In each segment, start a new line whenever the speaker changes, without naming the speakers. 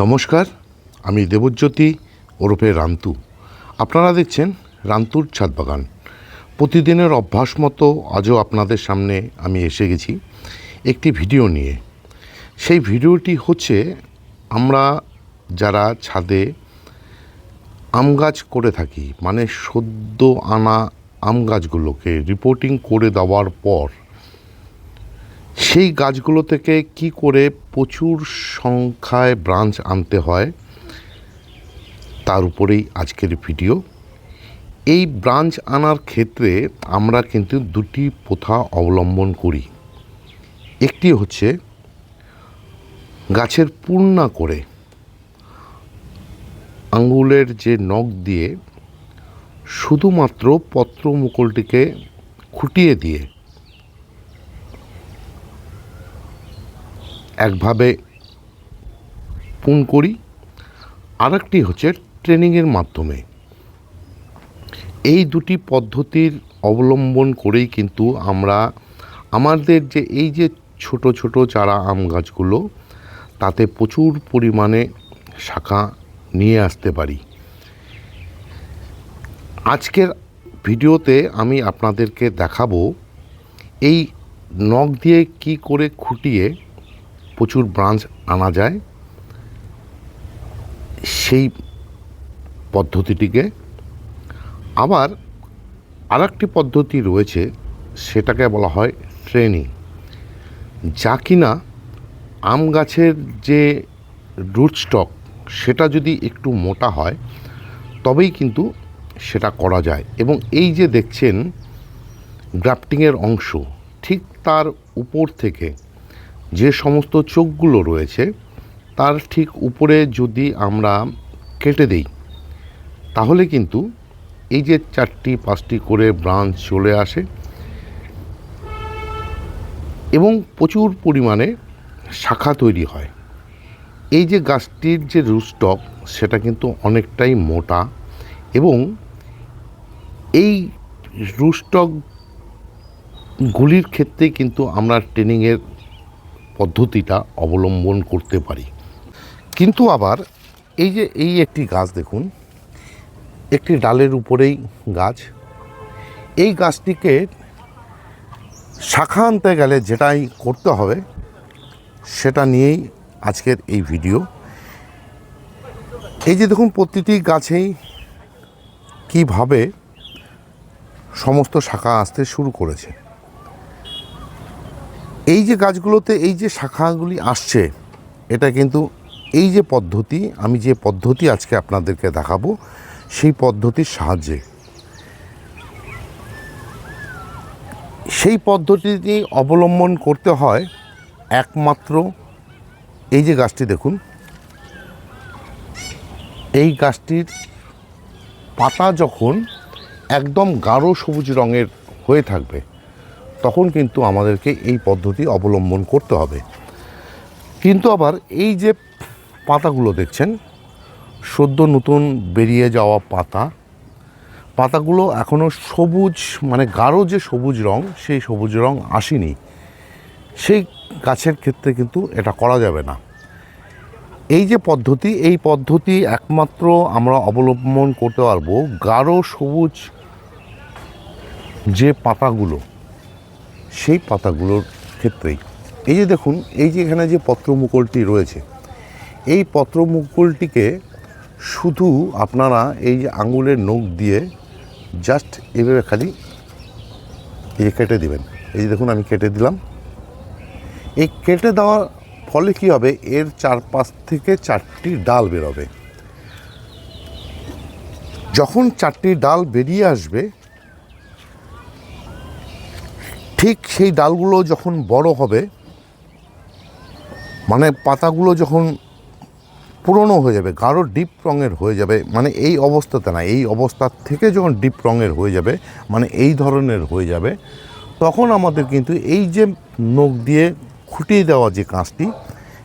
নমস্কার, আমি দেবজ্যোতি ওরফে রান্তু। আপনারা দেখছেন রান্তুর ছাদ বাগান। প্রতিদিনের অভ্যাস মতো আজও আপনাদের সামনে আমি এসে গেছি একটি ভিডিও নিয়ে। সেই ভিডিওটি হচ্ছে আমরা যারা ছাদে আম গাছ করে থাকি মানে সদ্য আনা আম গাছগুলোকে রিপোর্টিং করে দেওয়ার পর সেই গাছগুলো থেকে কি করে প্রচুর সংখ্যায় ব্রাঞ্চ আনতে হয়, তার উপরেই আজকের ভিডিও এই ব্রাঞ্চ আনার ক্ষেত্রে আমরা কিন্তু দুটি প্রথা অবলম্বন করি। একটি হচ্ছে গাছের পূর্ণা করে আঙ্গুলের যে নখ দিয়ে শুধুমাত্র পত্র মুকুলটিকে খুঁটিয়ে দিয়ে একভাবে পুন করি। আরেকটি হচ্ছে ট্রেনিংয়ের মাধ্যমে। এই দুটি পদ্ধতির অবলম্বন করেই কিন্তু আমরা আমাদের যে এই যে ছোট ছোট চারা আম গাছগুলো, তাতে প্রচুর পরিমাণে শাখা নিয়ে আসতে পারি। আজকের ভিডিওতে আমি আপনাদেরকে দেখাবো এই নখ দিয়ে কি করে খুঁটিয়ে প্রচুর ব্রাঞ্চ আনা যায়, সেই পদ্ধতিটিকে। আবার আরেকটি পদ্ধতি রয়েছে, সেটাকে বলা হয় ট্রেনিং যা কিনা আম গাছের যে রুটস্টক সেটা যদি একটু মোটা হয়, তবেই কিন্তু সেটা করা যায়। এবং এই যে দেখছেন গ্রাফটিংয়ের অংশ, ঠিক তার উপর থেকে যে সমস্ত চোখগুলো রয়েছে, তার ঠিক উপরে যদি আমরা কেটে দেই, তাহলে কিন্তু এই যে চারটি, পাঁচটি করে ব্রাঞ্চ চলে আসে এবং প্রচুর পরিমাণে শাখা তৈরি হয়। এই যে গাছটির যে রুস্টক সেটা কিন্তু অনেকটাই মোটা এবং এই রুস্টকগুলির ক্ষেত্রে কিন্তু আমরা ট্রেনিংয়ের পদ্ধতিটা অবলম্বন করতে পারি। কিন্তু আবার এই যে এই একটি গাছ দেখুন, একটি ডালের উপরেই গাছ। এই গাছটিকে শাখা আনতে গেলে যেটাই করতে হবে, সেটা নিয়েই আজকের এই ভিডিও। এই যে দেখুন প্রতিটি গাছেই কীভাবে সমস্ত শাখা আসতে শুরু করেছে। এই যে গাছগুলোতে এই যে শাখাগুলি আসছে, এটা কিন্তু এই যে পদ্ধতি, আমি যে পদ্ধতি আজকে আপনাদেরকে দেখাবো, সেই পদ্ধতির সাহায্যে। সেই পদ্ধতিটি অবলম্বন করতে হয় একমাত্র এই যে গাছটি দেখুন। এই গাছটির পাতা যখন একদম গাঢ় সবুজ রঙের হয়ে থাকবে তখন কিন্তু আমাদেরকে এই পদ্ধতি অবলম্বন করতে হবে। কিন্তু আবার এই যে পাতাগুলো দেখছেন, সদ্য নতুন বেরিয়ে যাওয়া পাতা, পাতাগুলো এখনও সবুজ মানে গাঢ় যে সবুজ রং, সেই সবুজ রং আসেনি। সেই গাছের ক্ষেত্রে কিন্তু এটা করা যাবে না। এই যে পদ্ধতি, এই পদ্ধতি একমাত্র আমরা অবলম্বন করতে পারব গাঢ় সবুজ যে পাতাগুলো। সেই পাতাগুলোর ক্ষেত্রেই। এই যে দেখুন, এই যে এখানে যে পত্রমুকুলটি রয়েছে, এই পত্রমুকুলটিকে শুধু আপনারা এই যে আঙুলের নখ দিয়ে জাস্ট এভাবে খালি এই কেটে দিবেন। এই যে দেখুন, আমি কেটে দিলাম। এই কেটে দেওয়ার ফলে কি হবে? এর চারপাশ থেকে চারটি ডাল বেরোবে। যখন চারটি ডাল বেরিয়ে আসবে ঠিক সেই ডালগুলো যখন বড় হবে মানে পাতাগুলো যখন পুরনো হয়ে যাবে, গাঢ় ডিপ রঙের হয়ে যাবে মানে এই অবস্থাতে না, এই অবস্থার থেকে যখন ডিপ রঙের হয়ে যাবে মানে এই ধরনের হয়ে যাবে, তখন আমাদের কিন্তু এই যে নখ দিয়ে খুঁটিয়ে দেওয়া যে কাজটি,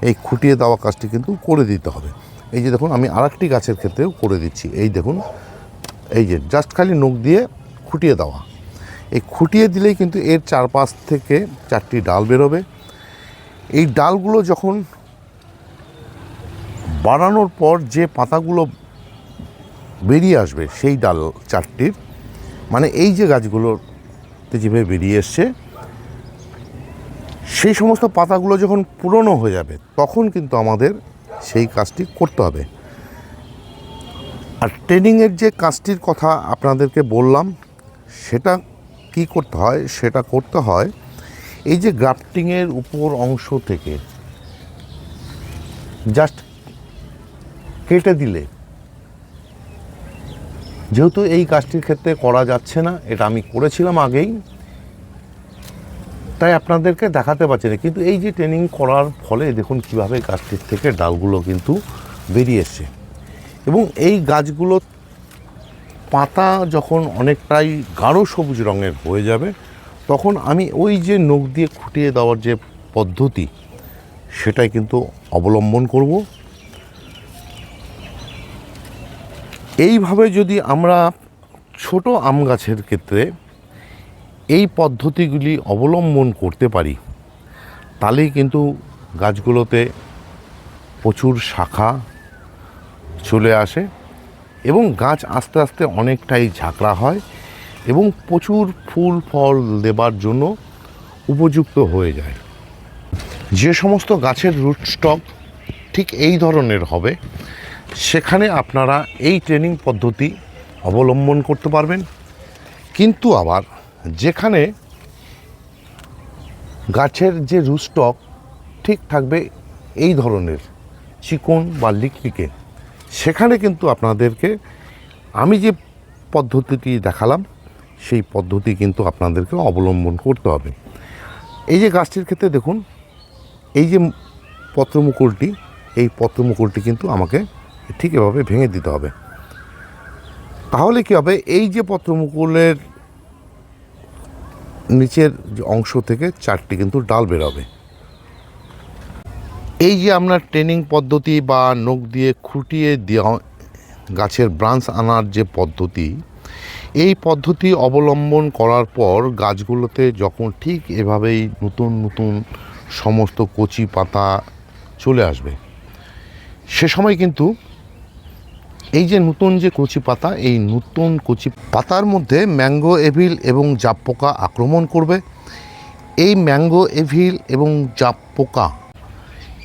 এই খুঁটিয়ে দেওয়া কাজটি কিন্তু করে দিতে হবে। এই যে দেখুন, আমি আরেকটি গাছের ক্ষেত্রেও করে দিচ্ছি। এই দেখুন, এই যে জাস্ট খালি নখ দিয়ে খুঁটিয়ে দেওয়া। এই খুঁটিয়ে দিলেই কিন্তু এর চারপাশ থেকে চারটি ডাল বেরোবে। এই ডালগুলো যখন বাড়ানোর পর যে পাতাগুলো বেরিয়ে আসবে, সেই ডাল চারটির মানে এই যে গাছগুলোতে যেভাবে বেরিয়ে এসছে, সেই সমস্ত পাতাগুলো যখন পুরনো হয়ে যাবে, তখন কিন্তু আমাদের সেই কাজটি করতে হবে। আর ট্রেনিংয়ের যে কাজটির কথা আপনাদেরকে বললাম, সেটা কি করতে হয়, সেটা করতে হয়। এই যে গ্রাফটিংয়ের উপর অংশ থেকে জাস্ট কেটে দিলে, যেহেতু এই কাজটির ক্ষেত্রে করা যাচ্ছে না, এটা আমি করেছিলাম আগেই, তাই আপনাদেরকে দেখাতে পারছি না। কিন্তু এই যে ট্রেনিং করার ফলে দেখুন কীভাবে গাছটির থেকে ডালগুলো কিন্তু বেরিয়ে এসছে। এবং এই গাছগুলো পাতা যখন অনেকটাই গাঢ় সবুজ রঙের হয়ে যাবে, তখন আমি ওই যে নখ দিয়ে খুঁটিয়ে দেওয়ার যে পদ্ধতি, সেটাই কিন্তু অবলম্বন করব। এইভাবে যদি আমরা ছোট আম গাছের ক্ষেত্রে এই পদ্ধতিগুলি অবলম্বন করতে পারি, তাহলেই কিন্তু গাছগুলোতে প্রচুর শাখা চলে আসে। এবং গাছ আস্তে আস্তে অনেকটাই ঝাঁকড়া হয় এবং প্রচুর ফুল, ফল দেবার জন্য উপযুক্ত হয়ে যায়। যে সমস্ত গাছের রুট স্টক ঠিক এই ধরনের হবে, সেখানে আপনারা এই ট্রেনিং পদ্ধতি অবলম্বন করতে পারবেন। কিন্তু আবার যেখানে গাছের যে রুস্টক ঠিক থাকবে এই ধরনের চিকন বা লিকলিকে সেখানে কিন্তু আপনাদেরকে আমি যে পদ্ধতিটি দেখালাম, সেই পদ্ধতি কিন্তু আপনাদেরকে অবলম্বন করতে হবে। এই যে গাছটির ক্ষেত্রে দেখুন, এই যে পত্রমুকুলটি, এই পত্রমুকুলটি কিন্তু আমাকে ঠিক এভাবে ভেঙে দিতে হবে। তাহলে কি হবে? এই যে পত্রমুকুলের নিচের যে অংশ থেকে চারটি কিন্তু ডাল বেরোবে। এই যে আপনার ট্রেনিং পদ্ধতি বা নখ দিয়ে খুঁটিয়ে দেওয়া গাছের ব্রাঞ্চ আনার যে পদ্ধতি, এই পদ্ধতি অবলম্বন করার পর গাছগুলোতে যখন ঠিক এভাবেই নতুন নতুন সমস্ত কচি পাতা চলে আসবে। সে সময় কিন্তু এই যে নতুন যে কচি পাতা, এই নতুন কচি পাতার মধ্যে ম্যাঙ্গো এভিল এবং জাপ পোকা আক্রমণ করবে। এই ম্যাঙ্গো এভিল এবং জাপ পোকা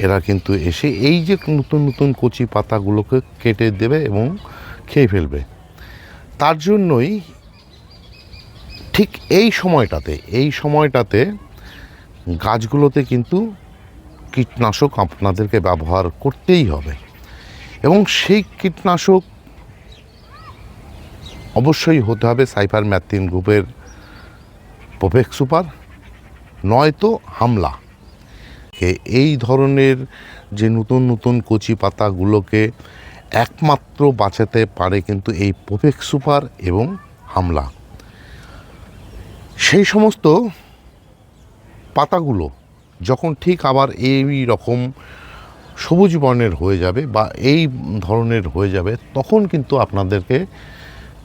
এরা কিন্তু এসে এই যে নতুন নতুন কচি পাতাগুলোকে কেটে দেবে এবং খেয়ে ফেলবে। তার জন্যই ঠিক এই সময়টাতে এই সময়টাতে গাছগুলোতে কিন্তু কীটনাশক আপনাদেরকে ব্যবহার করতেই হবে। এবং সেই কীটনাশক অবশ্যই হতে হবে সাইফার ম্যাথিন গ্রুপের প্রোভেক সুপার নয়তো হামলা। কে এই ধরনের যে নতুন নতুন কচি পাতাগুলোকে একমাত্র বাঁচাতে পারে কিন্তু এই প্রোভেক সুপার এবং হামলা। সেই সমস্ত পাতাগুলো যখন ঠিক আবার এই রকম সবুজ বর্ণের হয়ে যাবে বা এই ধরনের হয়ে যাবে, তখন কিন্তু আপনাদেরকে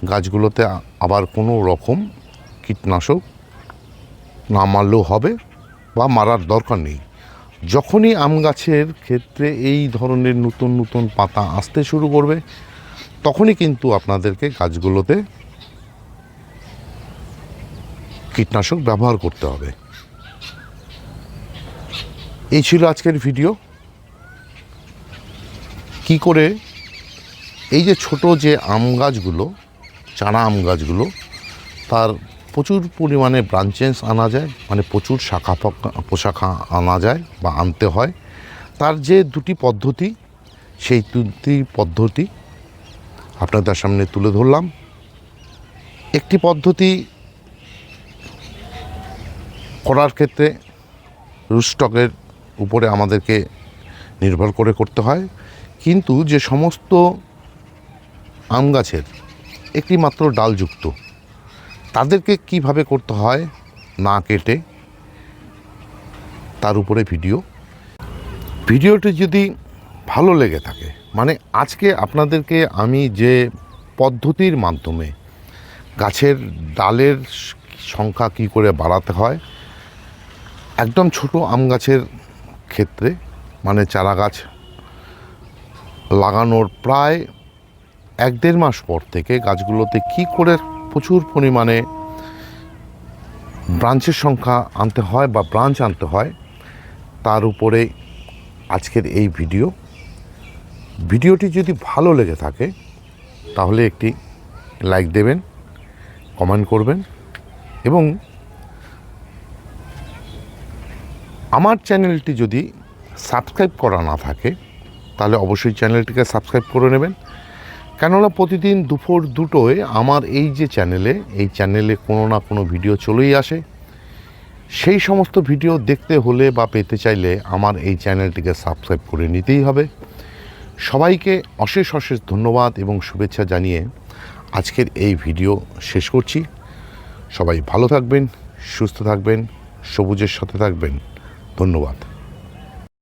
গাছগুলোতে আবার কোনো রকম কীটনাশক না মারলেও হবে বা মারার দরকার নেই। যখনই আম গাছের ক্ষেত্রে এই ধরনের নতুন নতুন পাতা আসতে শুরু করবে, তখনই কিন্তু আপনাদেরকে গাছগুলোতে কীটনাশক ব্যবহার করতে হবে। এই ছিল আজকের ভিডিও। কি করে এই যে ছোট যে আম গাছগুলো, চারা আম গাছগুলো, তার প্রচুর পরিমাণে ব্রাঞ্চেস আনা যায় মানে প্রচুর শাখা পোশাখা আনা যায় বা আনতে হয়। তার যে দুটি পদ্ধতি, সেই দুটি পদ্ধতি আপনাদের সামনে তুলে ধরলাম। একটি পদ্ধতি করার ক্ষেত্রে রুস্টকের উপরে আমাদেরকে নির্ভর করে করতে হয়। কিন্তু যে সমস্ত আম গাছের একটি মাত্র ডালযুক্ত তাদেরকে কীভাবে করতে হয় না কেটে, তার উপরে ভিডিও। ভিডিওটি যদি ভালো লেগে থাকে মানে আজকে আপনাদেরকে আমি যে পদ্ধতির মাধ্যমে গাছের ডালের সংখ্যা কি করে বাড়াতে হয়, একদম ছোট আম গাছের ক্ষেত্রে মানে চারা গাছ লাগানোর প্রায় এক দেড় মাস পর থেকে গাছগুলোতে কি করে প্রচুর পরিমাণে ব্রাঞ্চের সংখ্যা আনতে হয় বা ব্রাঞ্চ আনতে হয়। তার উপরে আজকের এই ভিডিও। ভিডিওটি যদি ভালো লেগে থাকে, তাহলে একটি লাইক দেবেন, কমেন্ট করবেন এবং আমার চ্যানেলটি যদি সাবস্ক্রাইব করা না থাকে, তাহলে অবশ্যই চ্যানেলটিকে সাবস্ক্রাইব করে নেবেন। কেননা প্রতিদিন দুপুর দুটোয় আমার এই যে চ্যানেলে, এই চ্যানেলে কোনো না কোনো ভিডিও চলেই আসে। সেই সমস্ত ভিডিও দেখতে হলে বা পেতে চাইলে আমার এই চ্যানেলটিকে সাবস্ক্রাইব করে নিতেই হবে। সবাইকে অশেষ অশেষ ধন্যবাদ এবং শুভেচ্ছা জানিয়ে আজকের এই ভিডিও শেষ করছি। সবাই ভালো থাকবেন, সুস্থ থাকবেন, সবুজের সাথে থাকবেন। ধন্যবাদ।